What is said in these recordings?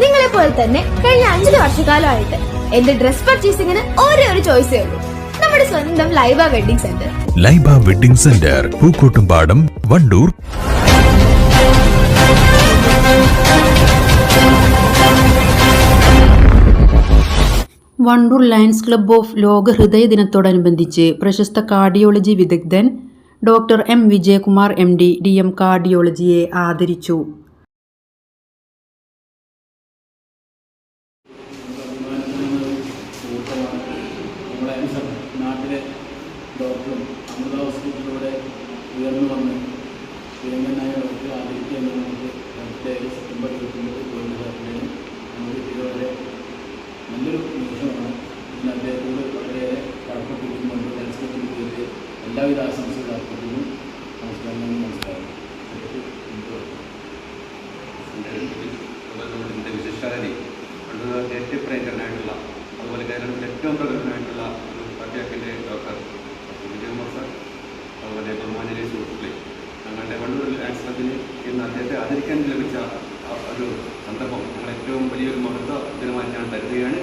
നിങ്ങളെ പോലെ തന്നെ കഴിഞ്ഞ അഞ്ചു വർഷക്കാലമായിട്ട് എന്റെ ഡ്രസ് പർച്ചേസിംഗിന് ഒരേ ഒരു ചോയ്സേ ഉള്ളൂ. നമ്മുടെ സ്വന്തം Laiba wedding centre Laiba wedding centre Pookkottumpadam Wandoor. Wandoor Lions Club of ലോക ഹൃദയ ദിനത്തോടനുബന്ധിച്ച് പ്രശസ്ത കാർഡിയോളജി വിദഗ്ധൻ doctor M Vijayakumar M D D M കാർഡിയോളജിയെ ആദരിച്ചു. നാട്ടിലെ ഡോക്ടറും അമൃത ഹോസ്പിറ്റലിലൂടെ ഉയർന്നു വന്ന് പ്രിയങ്കനായവർക്ക് ആദരിക്കുക എന്ന് നമുക്ക് പ്രത്യേക സെപ്റ്റംബർ ഇരുപത്തൊമ്പത് ഗോവിന്ദാസിന്റെയും നമുക്ക് ഇതുവരെ നല്ലൊരു നിമിഷമാണ്. ഇന്ന് അദ്ദേഹത്തോട് വളരെയേറെ കടപ്പെട്ടിരിക്കുന്നുണ്ട് ടെലിസ്കോപ്പിന് കയറി എല്ലാവിധ ആശംസകൾ അർപ്പിക്കുന്നു. നമസ്കാരം നമസ്കാരം. വിശിഷ്ടാതി പണ്ട് ഏറ്റവും പ്രിയങ്കരനായിട്ടുള്ള അതുപോലെ കേരളത്തിൽ ഏറ്റവും പ്രഗത്ഭനായിട്ടുള്ള അദ്ദേഹത്തെ ആദരിക്കാൻ ലഭിച്ച ഒരു സന്ദർഭം. ഞങ്ങൾ ഏറ്റവും വലിയൊരു മഹത്വ ദിനമായി ഞാൻ കരുതുകയാണ്.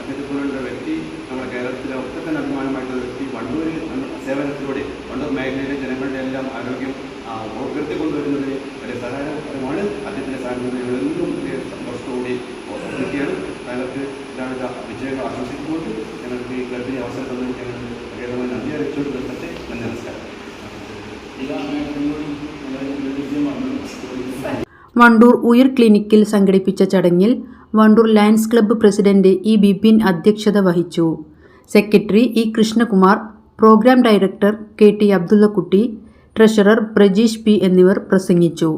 അദ്ദേഹത്തെ പോലുള്ള വ്യക്തി നമ്മുടെ കേരളത്തിലെ ഒക്കെ തന്നെ അഭിമാനമായിട്ടുള്ള വ്യക്തി വണ്ടൂരിൽ സേവനത്തിലൂടെ വണ്ടൂർ മേഖലയിലെ ജനങ്ങളുടെ എല്ലാം ആരോഗ്യം ഉയർത്തി കൊണ്ടുവരുന്നതിന് വളരെ സഹായകരമാണ്. അദ്ദേഹത്തിന്റെ സാന്നിധ്യങ്ങളെന്നും സന്തോഷത്തോടെ ഓർമ്മിക്കുകയാണ് അയാൾക്ക് എല്ലാവിധ വിജയങ്ങൾ ആശംസിക്കുന്നുണ്ട് ഞങ്ങൾക്ക് ഈ ഗർഭിണി അവസരം തന്നെ ഞങ്ങൾ കേരളമായി നന്ദി അറിയിച്ചുകൊണ്ട് നിർത്തട്ടെ നന്ദി നമസ്കാരം ഇതാണ് വളരെ വിജയമാണ് വണ്ടൂർ ഉയർ ക്ലിനിക്കിൽ സംഘടിപ്പിച്ച ചടങ്ങിൽ Wandoor Lions Club president E Bipin അധ്യക്ഷത വഹിച്ചു. Secretary E Krishnakumar programme director K T Abdullakutty treasurer Prajeesh P എന്നിവർ പ്രസംഗിച്ചു.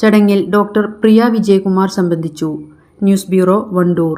ചടങ്ങിൽ ഡോക്ടർ പ്രിയ വിജയകുമാർ സംബന്ധിച്ചു. News bureau Wandoor.